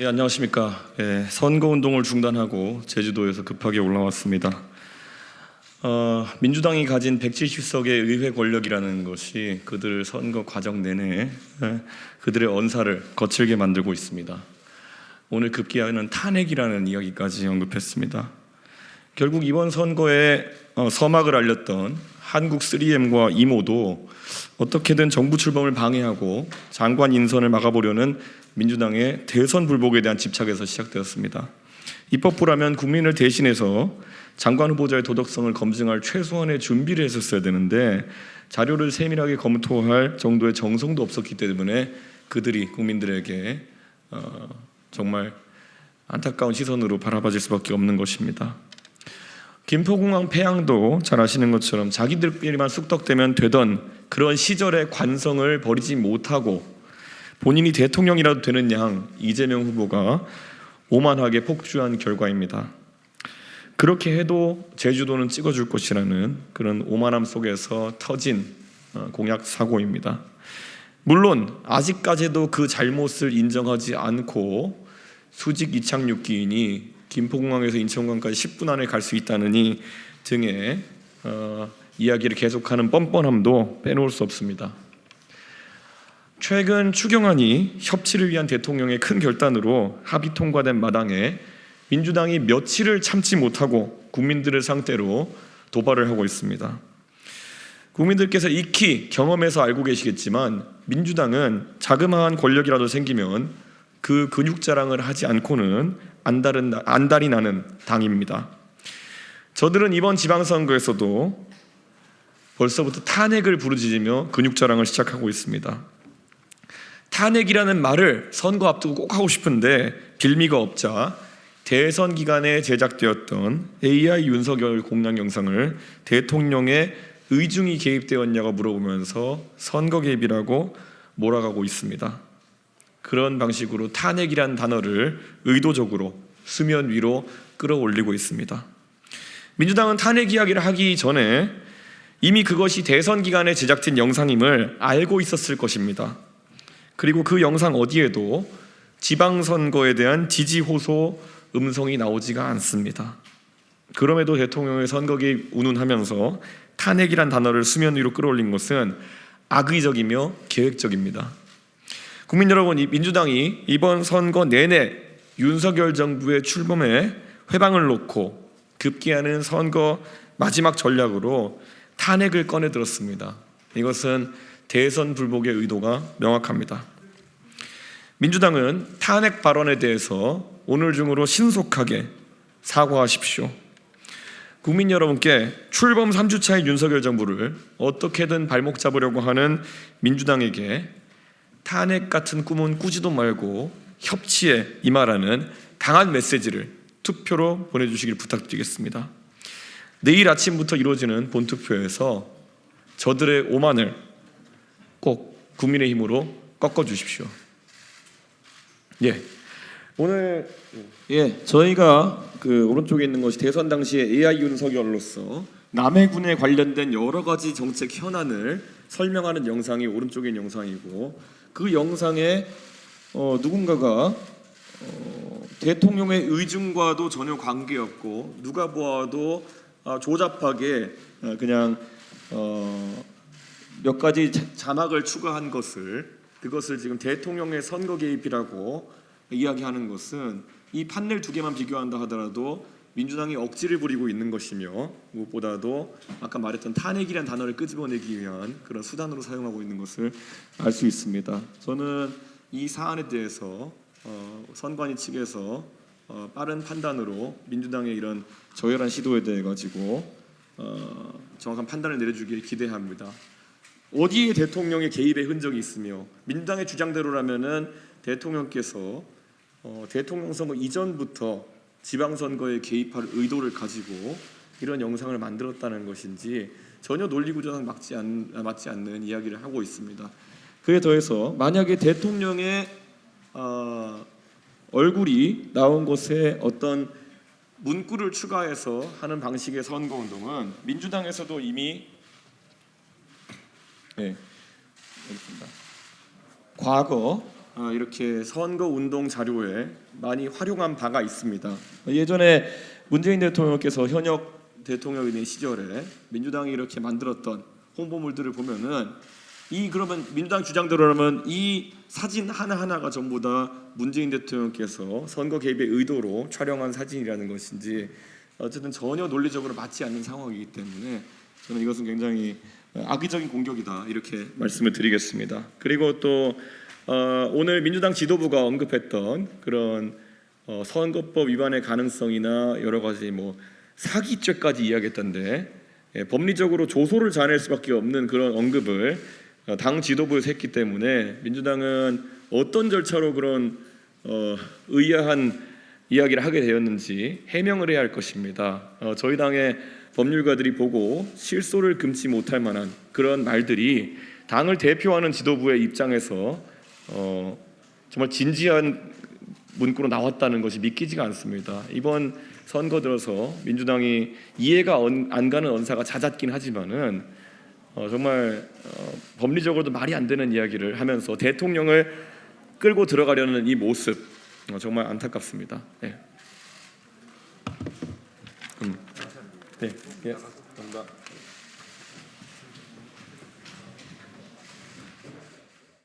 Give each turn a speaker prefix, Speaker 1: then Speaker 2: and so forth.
Speaker 1: 예, 안녕하십니까. 예, 선거 운동을 중단하고 제주도에서 급하게 올라왔습니다. 어, 민주당이 가진 170석의 의회 권력이라는 것이 그들 선거 과정 내내 예, 그들의 언사를 거칠게 만들고 있습니다. 오늘 급기야는 탄핵이라는 이야기까지 언급했습니다. 결국 이번 선거에 어, 서막을 알렸던 한국 3M과 이모도 어떻게든 정부 출범을 방해하고 장관 인선을 막아보려는 민주당의 대선 불복에 대한 집착에서 시작되었습니다. 입법부라면 국민을 대신해서 장관 후보자의 도덕성을 검증할 최소한의 준비를 했었어야 되는데 자료를 세밀하게 검토할 정도의 정성도 없었기 때문에 그들이 국민들에게 어, 정말 안타까운 시선으로 바라봐질 수밖에 없는 것입니다. 김포공항 폐항도 잘 아시는 것처럼 자기들끼리만 쑥덕대면 되던 그런 시절의 관성을 버리지 못하고 본인이 대통령이라도 되는 양 이재명 후보가 오만하게 폭주한 결과입니다. 그렇게 해도 제주도는 찍어줄 것이라는 그런 오만함 속에서 터진 어, 공약 사고입니다. 물론 아직까지도 그 잘못을 인정하지 않고 수직 이착륙 기인이 김포공항에서 인천공항까지 10분 안에 갈 수 있다느니 등의 어, 이야기를 계속하는 뻔뻔함도 빼놓을 수 없습니다. 최근 추경안이 협치를 위한 대통령의 큰 결단으로 합의 통과된 마당에 민주당이 며칠을 참지 못하고 국민들을 상대로 도발을 하고 있습니다. 국민들께서 익히 경험해서 알고 계시겠지만 민주당은 자그마한 권력이라도 생기면 그 근육 자랑을 하지 않고는 안달은 안달이 나는 당입니다. 저들은 이번 지방선거에서도 벌써부터 탄핵을 부르짖으며 근육 자랑을 시작하고 있습니다. 탄핵이라는 말을 선거 앞두고 꼭 하고 싶은데 빌미가 없자 대선 기간에 제작되었던 AI 윤석열 공약 영상을 대통령의 의중이 개입되었냐고 물어보면서 선거 개입이라고 몰아가고 있습니다. 그런 방식으로 탄핵이란 단어를 의도적으로 수면 위로 끌어올리고 있습니다. 민주당은 탄핵 이야기를 하기 전에 이미 그것이 대선 기간에 제작된 영상임을 알고 있었을 것입니다. 그리고 그 영상 어디에도 지방선거에 대한 지지 호소 음성이 나오지가 않습니다. 그럼에도 대통령의 선거 개입 운운하면서 탄핵이란 단어를 수면 위로 끌어올린 것은 악의적이며 계획적입니다. 국민 여러분, 이 민주당이 이번 선거 내내 윤석열 정부의 출범에 회방을 놓고 급기야는 선거 마지막 전략으로 탄핵을 꺼내 들었습니다. 이것은 대선 불복의 의도가 명확합니다. 민주당은 탄핵 발언에 대해서 오늘 중으로 신속하게 사과하십시오. 국민 여러분께 출범 3주차의 윤석열 정부를 어떻게든 발목 잡으려고 하는 민주당에게 탄핵 같은 꿈은 꾸지도 말고 협치에 임하라는 강한 메시지를 투표로 보내주시길 부탁드리겠습니다. 내일 아침부터 이루어지는 본투표에서 저들의 오만을 꼭 국민의 힘으로 꺾어 주십시오. 예. 오늘 예 저희가 그 오른쪽에 있는 것이 대선 당시에 AI 윤석열로서 남해군에 관련된 여러 가지 정책 현안을 설명하는 영상이 오른쪽에 영상이고 그 영상에 어, 누군가가 어, 대통령의 의중과도 전혀 관계없고 누가 보아도 아, 조잡하게 어, 그냥 어, 몇 가지 자- 자막을 추가한 것을 그것을 지금 대통령의 선거 개입이라고 이야기하는 것은 이 판넬 두 개만 비교한다 하더라도 민주당이 억지를 부리고 있는 것이며 무엇보다도 아까 말했던 탄핵이란 단어를 끄집어내기 위한 그런 수단으로 사용하고 있는 것을 알 수 있습니다. 저는 이 사안에 대해서 어, 선관위 측에서 어, 빠른 판단으로 민주당의 이런 저열한 시도에 대해 가지고 어, 정확한 판단을 내려주길 기대합니다. 어디에 대통령의 개입의 흔적이 있으며 민주당의 주장대로라면은 대통령께서 어, 대통령 선거 이전부터 지방선거에 개입할 의도를 가지고 이런 영상을 만들었다는 것인지 전혀 논리 구조상 맞지, 않, 아, 맞지 않는 이야기를 하고 있습니다. 그에 더해서 만약에 대통령의 어, 얼굴이 나온 곳에 어떤 문구를 추가해서 하는 방식의 선거 운동은 민주당에서도 이미 네. 과거 어, 이렇게 선거 운동 자료에 많이 활용한 바가 있습니다. 예전에 문재인 대통령께서 현역 대통령이 시절에 민주당이 이렇게 만들었던 홍보물들을 보면은 이 그러면 민주당 주장대로라면 이 사진 하나 하나가 전부 다 문재인 대통령께서 선거 개입의 의도로 촬영한 사진이라는 것인지 어쨌든 전혀 논리적으로 맞지 않는 상황이기 때문에 저는 이것은 굉장히 악의적인 공격이다 이렇게 말씀을 드리겠습니다. 그리고 또 어, 오늘 민주당 지도부가 언급했던 그런 어, 선거법 위반의 가능성이나 여러 가지 뭐 사기죄까지 이야기했던데 예, 법리적으로 조소를 자낼 수밖에 없는 그런 언급을 어, 당 지도부에서 했기 때문에 민주당은 어떤 절차로 그런 어, 의아한 이야기를 하게 되었는지 해명을 해야 할 것입니다. 어, 저희 당의 법률가들이 보고 실소를 금치 못할 만한 그런 말들이 당을 대표하는 지도부의 입장에서 어, 정말 진지한 문구로 나왔다는 것이 믿기지가 않습니다. 이번 선거 들어서 민주당이 이해가 언- 안 가는 언사가 잦았긴 하지만은 어, 정말 어, 법리적으로도 말이 안 되는 이야기를 하면서 대통령을 끌고 들어가려는 이 모습 어, 정말 안타깝습니다. 네. 음. 네. 예. 감사합니다.